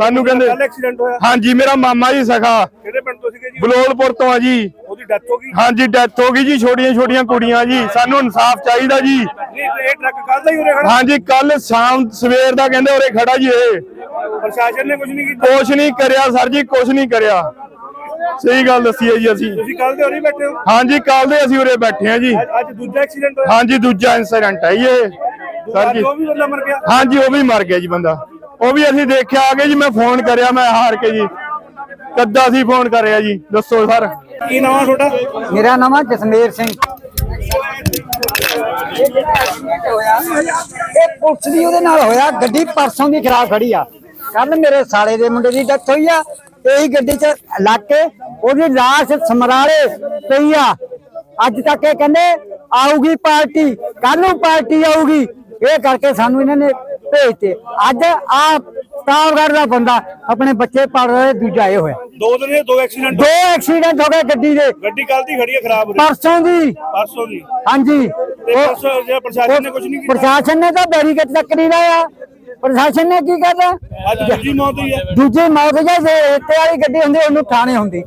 ਸਾਨੂੰ ਕਹਿੰਦੇ ਕੱਲ ਐਕਸੀਡੈਂਟ ਹੋਇਆ। ਹਾਂਜੀ ਮੇਰਾ ਮਾਮਾ ਜੀ ਸਖਾ। ਕਿਹੜੇ ਪਿੰਡ ਤੋਂ ਸੀਗੇ ਜੀ? ਬਲੋਲਪੁਰ ਤੋਂ ਆ ਜੀ। ਉਹਦੀ ਡੈਥ ਹੋ ਗਈ? ਹਾਂਜੀ ਡੈਥ ਹੋ ਗਈ ਜੀ ਛੋਟੀਆਂ ਛੋਟੀਆਂ ਕੁੜੀਆਂ ਜੀ। ਸਾਨੂੰ ਇਨਸਾਫ ਚਾਹੀਦਾ ਜੀ। ਨਹੀਂ ਤੇ ਇਹ ਟਰੱਕ ਕੱਲ ਦਾ ਹੀ ਉਰੇ ਖੜਾ? ਹਾਂਜੀ ਕੱਲ ਸ਼ਾਮ ਸਵੇਰ ਦਾ ਕਹਿੰਦੇ ਉਰੇ ਖੜਾ ਜੀ ਇਹ। ਪ੍ਰਸ਼ਾਸਨ ਨੇ ਕੁਝ ਨਹੀਂ ਕੀਤਾ? ਕੁਛ ਨਹੀਂ ਕਰਿਆ ਸਰ ਜੀ ਕੁਛ ਨਹੀਂ ਕਰਿਆ। ਸਹੀ ਗੱਲ ਦੱਸੀ ਹੈ ਜੀ ਅਸੀਂ। ਤੁਸੀਂ ਕੱਲ ਦੇ ਉਰੇ ਬੈਠੇ ਹੋ? ਹਾਂਜੀ ਕੱਲ ਦੇ ਅਸੀਂ ਉਰੇ ਬੈਠੇ ਆ ਜੀ। ਅੱਜ- ਦੂਜਾ ਐਕਸੀਡੈਂਟ ਹੋਇਆ। ਹਾਂਜੀ ਦੂਜਾ ਇਨਸੀਡੈਂਟ ਹੈ ਜੀ ਇਹ। ਸਰ ਜੀ। ਉਹ ਵੀ ਬੰਦਾ ਮਰ ਗਿਆ? ਹਾਂਜੀ ਉਹ ਵੀ ਮਰ ਗਿਆ ਜੀ ਬੰਦਾ। ਉਹ ਵੀ ਅਸੀਂ ਦੇਖਿਆ ਆ ਕੇ ਜੀ ਮੈਂ ਫੋਨ ਕਰਿਆ ਮੈਂ ਹਾਰ ਕੇ ਜੀ। ਕੱਦਾ ਅਸੀਂ ਫੋਨ ਕਰਿਆ ਜੀ। ਦੱਸੋ ਸਰ। ਕੀ ਨਾਮ ਆ ਤੁਹਾਡਾ? ਮੇਰਾ ਨਾਮ ਹੈ ਜਸਮੇਰ ਸਿੰਘ। ਇਹ ਪੁਲਿਸ ਦੀ ਉਹਦੇ ਨਾਲ ਹੋਇਆ। ਗੱਡੀ ਪਰਸੋਂ ਦੀ ਖਰਾਬ ਖੜੀ ਆ। ਕੱਲ ਮੇਰੇ ਸਾਲੇ ਦੇ ਮੁੰਡੇ ਦੀ ਡੈਥ ਹੋਈ ਆ। ਇਹੀ ਗੱਡੀ 'ਚ ਲੱਗ ਕੇ ਉਹਦੀ ਲਾਸ਼ ਸਮਰਾਲੇ ਪਈ ਆ। ਅੱਜ ਤੱਕ ਇਹ ਕਹਿੰਦੇ ਆਊਗੀ ਪਾਰਟੀ ਕੱਲ ਨੂੰ ਪਾਰਟੀ ਆਊਗੀ। ਇਹ ਕਰਕੇ ਸਾਨੂੰ ਇਹਨਾਂ ਨੇ ਭੇਜਤੇ। ਅੱਜ ਆ ਸਟਾਫਗੜ ਦਾ ਬੰਦਾ ਆਪਣੇ ਬੱਚੇ ਪੜ ਰਹੇ ਦੂਜਾ ਇਹ ਹੋਇਆ। ਦੋ ਦਿਨ ਇਹ ਦੋ ਐਕਸੀਡੈਂਟ ਦੋ ਐਕਸੀਡੈਂਟ ਹੋ ਗਏ ਗੱਡੀ ਦੇ। ਗੱਡੀ ਕੱਲ ਦੀ ਖੜੀ ਹੈ ਖਰਾਬ ਉਰੇ ਪਰਸੋਂ ਦੀ। ਪਰਸੋਂ ਦੀ। ਹਾਂਜੀ। ਤੇ ਪਰਸੋਂ ਜਿਹੜਾ ਪ੍ਰਸ਼ਾਸਨ ਨੇ ਕੁਝ ਨਹੀਂ ਕੀਤਾ? ਪ੍ਰਸ਼ਾਸਨ ਨੇ ਤਾਂ ਬੈਰੀਕੇਡ ਤੱਕ ਨਹੀਂ ਲਾਇਆ। ਪ੍ਰਸ਼ਾਸਨ ਨੇ ਕੀ ਕਰਦਾ? ਅੱਜ ਦੂਜੀ ਮੌਤ ਹੋਈ ਹੈ। ਦੂਜੀ ਮੌਤ ਜੇ ਰੇਤੇ ਵਾਲੀ ਗੱਡੀ ਹੁੰਦੀ ਉਹਨੂੰ ਥਾਣੇ ਹੁੰਦੀ।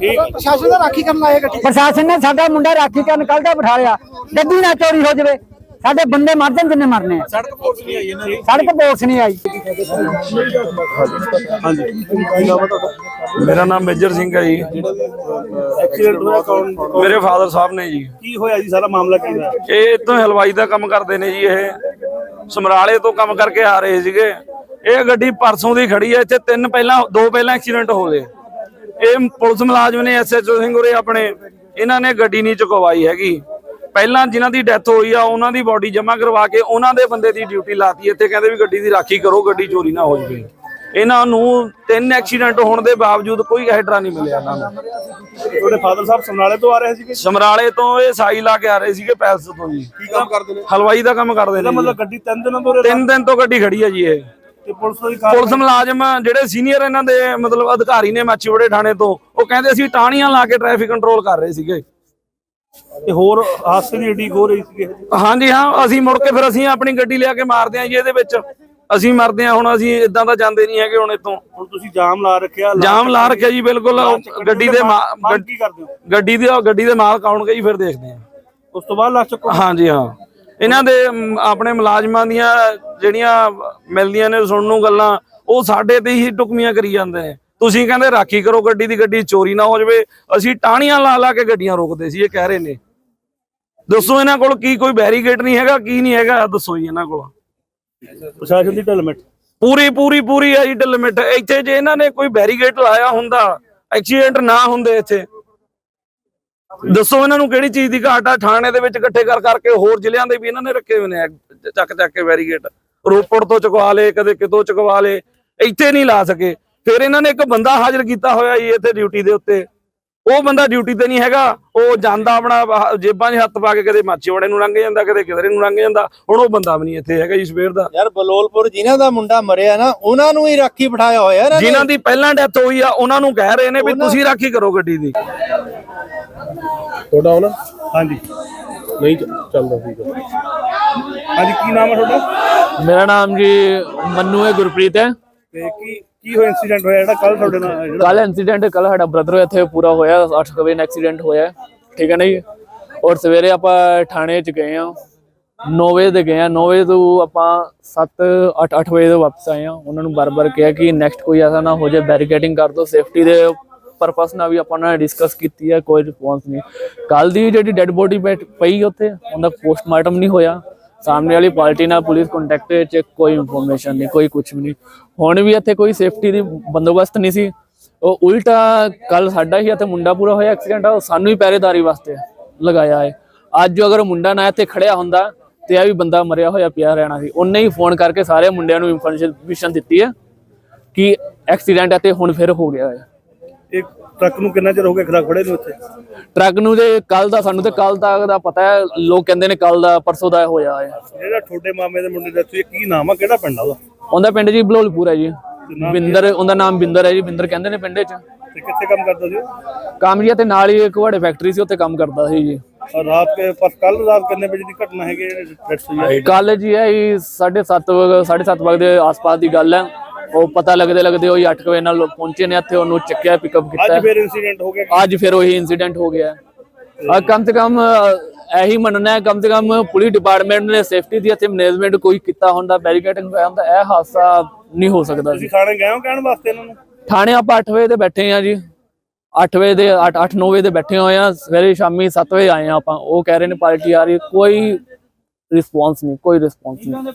ਠੀਕ। ਪ੍ਰਸ਼ਾਸਨ ਦਾ ਰਾਖੀ ਕਰਨ ਲਾਇਆ ਗੱਡੀ? ਪ੍ਰਸ਼ਾਸਨ ਨੇ ਸਾਡਾ ਮੁੰਡਾ ਰਾਖੀ ਕਰਨ ਕੱਲ ਦਾ ਬਿਠਾ ਲਿਆ। ਗੱਡੀ ਨਾ ਚੋਰੀ ਹੋ ਜਾਵੇ। ਸਾਡੇ ਬੰਦੇ ਮਰ ਜਾਣ ਜਿੰਨੇ ਮਰਨੇ ਆ? ਸੜਕ ਪੁਲਿਸ ਨਹੀਂ ਆਈ ਇਹਨਾਂ ਦੀ। ਸੜਕ ਪੁਲਿਸ ਨਹੀਂ ਆਈ। ਮੇਰਾ ਨਾਮ ਮੇਜਰ ਸਿੰਘ ਹੈ ਜੀ। ਐਕਸੀਡੈਂਟ ਹੋਇਆ ਕੌਣ? ਮੇਰੇ ਫਾਦਰ ਸਾਹਿਬ ਨੇ ਜੀ। ਕੀ ਹੋਇਆ ਜੀ? ਸਾਰਾ ਮਾਮਲਾ ਕੀ ਹੋਇਆ? ਇਹ ਇੱਥੋਂ ਹਲਵਾਈ ਦਾ ਕੰਮ ਕਰਦੇ ਨੇ ਜੀ ਇਹ। ਸਮਰਾਲੇ ਤੋਂ ਕੰਮ ਕਰਕੇ ਆ ਰਹੇ ਸੀਗੇ। ਇਹ ਗੱਡੀ ਪਰਸੋਂ ਦੀ ਖੜੀ ਹੈ, ਇੱਥੇ ਤਿੰਨ ਪਹਿਲਾਂ, ਦੋ ਪਹਿਲਾਂ ਐਕਸੀਡੈਂਟ ਹੋ ਗਏ। ਇਹ ਪੁਲਿਸ ਮੁਲਾਜ਼ਮ ਨੇ, ਐਸਐਚਓ ਸਿੰਘ ਉਰੇ ਆਪਣੇ, ਇਹਨਾਂ ਨੇ ਗੱਡੀ ਨਹੀਂ ਚੁਕਵਾਈ ਹੈਗੀ। ਪਹਿਲਾਂ ਜਿਨ੍ਹਾਂ ਦੀ ਡੈਥ ਹੋਈ ਆ, ਉਹਨਾਂ ਦੀ ਬਾਡੀ ਜਮ੍ਹਾਂ ਕਰਵਾ ਕੇ ਉਹਨਾਂ ਦੇ ਬੰਦੇ ਦੀ ਡਿਊਟੀ ਲਾਤੀ। ਇੱਥੇ ਕਹਿੰਦੇ ਵੀ ਗੱਡੀ ਦੀ ਰਾਖੀ ਕਰੋ, ਗੱਡੀ ਚੋਰੀ ਨਾ ਹੋ ਜਾਵੇ। ਇਹਨਾਂ ਨੂੰ ਤਿੰਨ ਐਕਸੀਡੈਂਟ ਹੋਣ ਦੇ ਬਾਵਜੂਦ ਕੋਈ ਹੈਡਰਾ ਨਹੀਂ ਮਿਲਿਆ ਇਹਨਾਂ ਨੂੰ। ਤੁਹਾਡੇ ਫਾਦਰ ਸਾਹਿਬ ਸਮਨਾਲੇ ਤੋਂ ਆ ਰਹੇ ਸੀਗੇ? ਸਮਰਾਲੇ ਤੋਂ ਇਹ ਸਾਈ ਲਾ ਕੇ ਆ ਰਹੇ ਸੀਗੇ ਪੈਲਸ ਤੋਂ ਜੀ। ਕੀ ਕੰਮ ਕਰਦੇ ਨੇ? ਹਲਵਾਈ ਦਾ ਕੰਮ ਕਰਦੇ ਨੇ ਮਤਲਬ। ਗੱਡੀ ਤਿੰਨ ਦਿਨਾਂ ਤੋਂ ਤਿੰਨ ਦਿਨ ਤੋਂ ਗੱਡੀ ਖੜੀ ਹੈ ਜੀ ਇਹ। ਤੇ ਪੁਲਿਸ ਦੀ ਪੁਲਿਸ ਮੁਲਾਜ਼ਮ ਜਿਹੜੇ ਸੀਨੀਅਰ ਇਹਨਾਂ ਦੇ ਮਤਲਬ ਅਧਿਕਾਰੀ ਨੇ ਮਾਚੀਵਾੜੇ ਥਾਣੇ ਤੋਂ ਉਹ ਕਹਿੰਦੇ ਅਸੀਂ ਟਾਹਣੀਆਂ ਲਾ ਕੇ ਟ੍ਰੈਫਿਕ ਕੰਟਰੋਲ ਕਰ ਰਹੇ ਸੀਗੇ। ਤੇ ਹੋਰ ਹਾਦਸੇ ਦੀ ਏਡੀ ਹੋ ਰਹੀ ਸੀਗੇ? ਹਾਂਜੀ ਹਾਂ ਅਸੀਂ ਮੁੜ ਕੇ ਫਿਰ ਅਸੀਂ ਆਪਣੀ ਗੱਡੀ ਲਿਆ ਕੇ ਮਾਰਦੇ ਹਾਂ ਜੀ ਇਹਦੇ ਵਿੱਚ। ਅਸੀਂ ਮਰਦੇ ਹਾਂ ਹੁਣ ਅਸੀਂ ਇਦਾਂ ਤਾਂ ਜਾਂਦੇ ਨਹੀਂ ਹੈਗੇ ਹੁਣ ਇਤੋਂ ਹੁਣ ਤੁਸੀਂ ਜਾਮ ਲਾ ਰੱਖਿਆ ਜਾਮ ਲਾ ਰੱਖਿਆ ਜੀ ਬਿਲਕੁਲ। ਗੱਡੀ ਦੇ ਕੀ ਕਰਦੇ ਹੋ? ਗੱਡੀ ਦੇ ਗੱਡੀ ਦੇ ਮਾਲਕ ਆਉਣਗੇ ਜੀ ਫਿਰ ਦੇਖਦੇ ਹਾਂ। ਉਸ ਤੋਂ ਬਾਅਦ ਲਾਸ਼ ਚੱਕੋ। ਹਾਂਜੀ ਹਾਂ। ਇਹਨਾਂ ਦੇ ਆਪਣੇ ਮੁਲਾਜ਼ਮਾਂ ਦੀਆਂ ਜਿਹੜੀਆਂ ਮਿਲਦੀਆਂ ਨੇ ਸੁਣਨ ਨੂੰ ਗੱਲਾਂ ਉਹ ਸਾਡੇ ਤੇ ਹੀ ਟੁਕਮੀਆਂ ਕਰੀ ਜਾਂਦੇ ਨੇ। ਤੁਸੀਂ ਕਹਿੰਦੇ ਰਾਖੀ ਕਰੋ ਗੱਡੀ ਦੀ ਗੱਡੀ ਚੋਰੀ ਨਾ ਹੋ ਜਾਵੇ। ਅਸੀਂ ਟਾਹਣੀਆਂ ਲਾ ਲਾ ਕੇ ਗੱਡੀਆਂ ਰੋਕਦੇ ਸੀ ਇਹ ਕਹਿ ਰਹੇ ਨੇ। ਦੱਸੋ ਇਹਨਾਂ ਕੋਲ ਕੀ ਕੋਈ ਬੈਰੀਗੇਟ ਨਹੀਂ ਹੈਗਾ ਕੀ ਨਹੀਂ ਹੈਗਾ ਦੱਸੋ ਜੀ ਇਹਨਾਂ ਕੋਲ। ਪ੍ਰਸ਼ਾਸਨ ਦੀ ਢਲਮਟ ਪੂਰੀ ਪੂਰੀ ਪੂਰੀ ਹੈ ਜੀ ਲਿਮਿਟ ਇੱਥੇ ਜੇ ਇਹਨਾਂ ਨੇ ਕੋਈ ਬੈਰੀਗੇਟ ਲਾਇਆ ਹੁੰਦਾ, ਐਕਸੀਡੈਂਟ ਨਾ ਹੁੰਦੇ ਇੱਥੇ। ਦੱਸੋ ਇਹਨਾਂ ਨੂੰ ਕਿਹੜੀ ਚੀਜ਼ ਦੀ ਘਾਟ ਆ? ਥਾਣੇ ਦੇ ਵਿੱਚ ਇਕੱਠੇ ਕਰ, ਕਰਕੇ ਹੋਰ ਜ਼ਿਲ੍ਹਿਆਂ ਦੇ ਵੀ ਇਹਨਾਂ ਨੇ ਰੱਖੇ ਹੋਏ ਨੇ ਚੱਕ ਚੱਕ ਕੇ ਬੈਰੀਗੇਟ। ਰੋਪੜ ਤੋਂ ਚੁਕਵਾ ਲੇ, ਕਦੇ ਕਿਤੋਂ ਚੁਕਵਾ ਲੇ, ਇੱਥੇ ਨਹੀਂ ਲਾ ਸਕੇ। ਫਿਰ ਇਹਨਾਂ ਨੇ ਇੱਕ ਬੰਦਾ ਹਾਜ਼ਰ ਕੀਤਾ ਹੋਇਆ ਜੀ ਇੱਥੇ ਡਿਊਟੀ ਦੇ ਉੱਤੇ। ਉਹ ਬੰਦਾ ਡਿਊਟੀ ਤੇ ਨਹੀਂ ਹੈਗਾ ਉਹ ਜਾਂਦਾ ਆਪਣਾ ਜੇਬਾਂ 'ਚ ਹੱਥ ਪਾ ਕੇ ਕਦੇ ਮਾਚੀਵਾੜੇ ਨੂੰ ਲੰਘ ਜਾਂਦਾ ਕਦੇ ਕਿਧਰੇ ਨੂੰ ਲੰਘ ਜਾਂਦਾ ਹੁਣ ਉਹ ਬੰਦਾ ਵੀ ਨਹੀਂ ਇੱਥੇ ਹੈਗਾ ਜੀ ਸਵੇਰ ਦਾ। ਯਾਰ ਬਲੋਲਪੁਰ ਜਿਨ੍ਹਾਂ ਦਾ ਮੁੰਡਾ ਮਰਿਆ ਨਾ ਉਹਨਾਂ ਨੂੰ ਹੀ ਰਾਖੀ ਬਿਠਾਇਆ ਹੋਇਆ ਨੇ। ਜਿਨ੍ਹਾਂ ਦੀ ਪਹਿਲਾਂ ਡੈਥ ਹੋਈ ਆ ਉਹਨਾਂ ਨੂੰ ਕਹਿ ਰਹੇ ਨੇ ਵੀ ਤੁਸੀਂ ਰਾਖੀ ਕਰੋ ਗੱਡੀ ਦੀ। ਤੁਹਾਡਾ ਹੋਣਾ ਹਾਂਜੀ। ਨਹੀਂ ਚੱਲਦਾ ਠੀਕ ਹੈ ਹਾਂਜੀ ਕੀ ਨਾਮ ਹੈ ਤੁਹਾਡਾ? ਮੇਰਾ ਨਾਮ ਜੀ ਮੰਨੂ ਹੈ ਗੁਰਪ੍ਰੀਤ ਹੈ। ਤੇ ਕੀ ਕੀ ਹੋਇਆ ਇਨਸੀਡੈਂਟ ਹੋਇਆ? ਜਿਹੜਾ ਕੱਲ ਤੁਹਾਡੇ ਨਾਲ ਜਿਹੜਾ ਕੱਲ ਇਨਸੀਡੈਂਟ ਕੱਲ ਸਾਡਾ ਬ੍ਰਦਰ ਇੱਥੇ ਪੂਰਾ ਹੋਇਆ 8 ਵਜੇ ਨਾਲ ਐਕਸੀਡੈਂਟ ਹੋਇਆ, ਠੀਕ ਹੈ ਨਾ ਜੀ? ਔਰ ਸਵੇਰੇ ਆਪਾਂ ਥਾਣੇ ਚ ਗਏ ਆ 9 ਵਜੇ ਦੇ ਗਏ ਆ 9 ਵਜੇ ਤੋਂ ਆਪਾਂ 7 8 8 ਵਜੇ ਤੋਂ ਵਾਪਸ ਆਏ ਆ ਉਹਨਾਂ ਨੂੰ ਬਾਰ-ਬਾਰ ਕਿਹਾ ਕਿ ਨੈਕਸਟ ਕੋਈ ਐਸਾ ਨਾ ਹੋ ਜਾਏ ਬੈਰੀਕੇਡਿੰਗ ਕਰ ਦਿਓ। ਸੇਫਟੀ ਦੇ ਪਰਪਸ ਨਾਲ ਵੀ ਆਪਾਂ ਨਾਲ ਡਿਸਕਸ ਕੀਤੀ ਹੈ, ਕੋਈ ਰਿਸਪੌਂਸ ਨਹੀਂ। ਕੱਲ ਦੀ ਜਿਹੜੀ ਡੈੱਡ ਬੋਡੀ ਪਈ ਉੱਥੇ, ਉਹਦਾ ਪੋਸਟਮਾਰਟਮ ਨਹੀਂ ਹੋਇਆ। ਸਾਹਮਣੇ ਵਾਲੀ ਪਾਰਟੀ ਨਾਲ ਪੁਲਿਸ ਕੰਟੈਕਟ ਚ ਕੋਈ ਇਨਫੋਰਮੇਸ਼ਨ ਨਹੀਂ, ਕੋਈ ਕੁਝ ਵੀ ਨਹੀਂ। ਹੁਣ ਵੀ ਇੱਥੇ ਕੋਈ ਸੇਫਟੀ ਦੀ ਬੰਦੋਬਸਤ ਨਹੀਂ ਸੀ। ਉਹ ਉਲਟਾ ਕੱਲ ਸਾਡਾ ਹੀ ਇੱਥੇ ਮੁੰਡਾ ਪੂਰਾ ਹੋਇਆ ਐਕਸੀਡੈਂਟ ਆ ਉਹ ਸਾਨੂੰ ਹੀ ਪਹਿਰੇਦਾਰੀ ਵਾਸਤੇ ਲਗਾਇਆ ਹੈ। ਅੱਜ ਜੋ ਅਗਰ ਮੁੰਡਾ ਨਾ ਇੱਥੇ ਖੜਿਆ ਹੁੰਦਾ ਤੇ ਇਹ ਵੀ ਬੰਦਾ ਮਰਿਆ ਹੋਇਆ ਪਿਆ ਰਹਿਣਾ ਸੀ। ਉਹਨੇ ਹੀ ਫੋਨ ਕਰਕੇ ਸਾਰੇ ਮੁੰਡਿਆਂ ਨੂੰ ਇਨਫੋਰਮੇਸ਼ਨ ਦਿੱਤੀ ਹੈ ਕਿ ਐਕਸੀਡੈਂਟ ਇੱਥੇ ਹੁਣ ਫਿਰ ਹੋ ਗਿਆ ਹੈ। ਇੱਕ ਟਰੱਕ ਨੂੰ ਕਿੰਨਾ ਚਿਰ ਹੋ ਗਿਆ ਖੜਾ ਖੜੇ ਨੂੰ ਇੱਥੇ? ਟਰੱਕ ਨੂੰ ਤੇ ਕੱਲ ਦਾ ਸਾਨੂੰ ਤੇ ਕੱਲ ਤੱਕ ਦਾ ਪਤਾ ਹੈ ਲੋਕ ਕਹਿੰਦੇ ਨੇ ਕੱਲ ਦਾ ਪਰਸੋਂ ਦਾ ਹੋਇਆ ਹੈ। ਜਿਹੜਾ ਤੁਹਾਡੇ ਮਾਮੇ ਦੇ ਮੁੰਡੇ ਦਾ ਤੁਸੀਂ ਕੀ ਨਾਮ ਆ? ਕਿਹੜਾ ਪਿੰਡ ਆ ਉਹਦਾ? ਉਹਦਾ ਪਿੰਡ ਜੀ ਬਲੋਲਪੁਰ ਹੈ ਜੀ। ਬਿੰਦਰ ਉਹਦਾ ਨਾਮ ਬਿੰਦਰ ਹੈ ਜੀ ਬਿੰਦਰ ਕਹਿੰਦੇ ਨੇ ਪਿੰਡ 'ਚ। ਤੇ ਕਿੱਥੇ ਕੰਮ ਕਰਦਾ ਸੀ? ਕੰਮ ਜੀ ਤੇ ਨਾਲ ਹੀ ਇੱਕ ਵੱਡੇ ਫੈਕਟਰੀ ਸੀ ਉੱਥੇ ਕੰਮ ਕਰਦਾ ਸੀ ਜੀ। ਰਾਤ ਕੇ ਪਰ ਕੱਲ ਰਾਤ ਕਿੰਨੇ ਵਜੇ ਦੀ ਘਟਨਾ ਹੈਗੀ ਹੈ? ਕੱਲ ਜੀ ਇਹ 7:30 ਵਜੇ 7:30 ਵਜੇ ਦੇ ਆਸ-ਪਾਸ ਦੀ ਗੱਲ ਹੈ। ਉਹ ਪਤਾ ਲੱਗਦੇ ਲੱਗਦੇ ਉਹ 8 ਵਜੇ ਨਾਲ ਪਹੁੰਚੇ ਨੇ ਇੱਥੇ ਉਹਨੂੰ ਚੱਕਿਆ ਪਿਕਅਪ ਕੀਤਾ। ਅੱਜ ਫਿਰ ਇਨਸੀਡੈਂਟ ਹੋ ਗਿਆ ਅੱਜ ਫਿਰ ਉਹੀ ਇਨਸੀਡੈਂਟ ਹੋ ਗਿਆ। ਆ ਕਮ ਸੇ ਕਮ ਇਹੀ ਮੰਨਣਾ ਹੈ ਕਮ ਸੇ ਕਮ ਪੁਲਿਸ ਡਿਪਾਰਟਮੈਂਟ ਨੇ ਸੇਫਟੀ ਦੀ ਅਤੇ ਮੈਨੇਜਮੈਂਟ ਕੋਈ ਕੀਤਾ ਹੁੰਦਾ ਬੈਰੀਕੇਡਿੰਗ ਹੋਇਆ ਹੁੰਦਾ ਇਹ ਹਾਦਸਾ ਨਹੀਂ ਹੋ ਸਕਦਾ ਸੀ ਤੁਸੀਂ ਥਾਣੇ ਗਏ ਹੋ ਕਹਿਣ ਵਾਸਤੇ ਇਹਨਾਂ ਨੂੰ? ਥਾਣੇ ਆਪਾਂ 8 ਵਜੇ ਤੇ ਬੈਠੇ ਆ ਜੀ। 8 ਵਜੇ ਦੇ 8 8 9 ਵਜੇ ਦੇ ਬੈਠੇ ਹੋਏ ਆ ਸਵੇਰੇ ਸ਼ਾਮੀ 7 ਵਜੇ ਆਏ ਆ ਆਪਾਂ। ਉਹ ਕਹਿ ਰਹੇ ਨੇ ਪਾਰਟੀ ਆ ਰਹੀ। ਕੋਈ ਰਿਸਪੌਂਸ ਨਹੀਂ ਕੋਈ ਰਿਸਪੌਂਸ ਨਹੀਂ।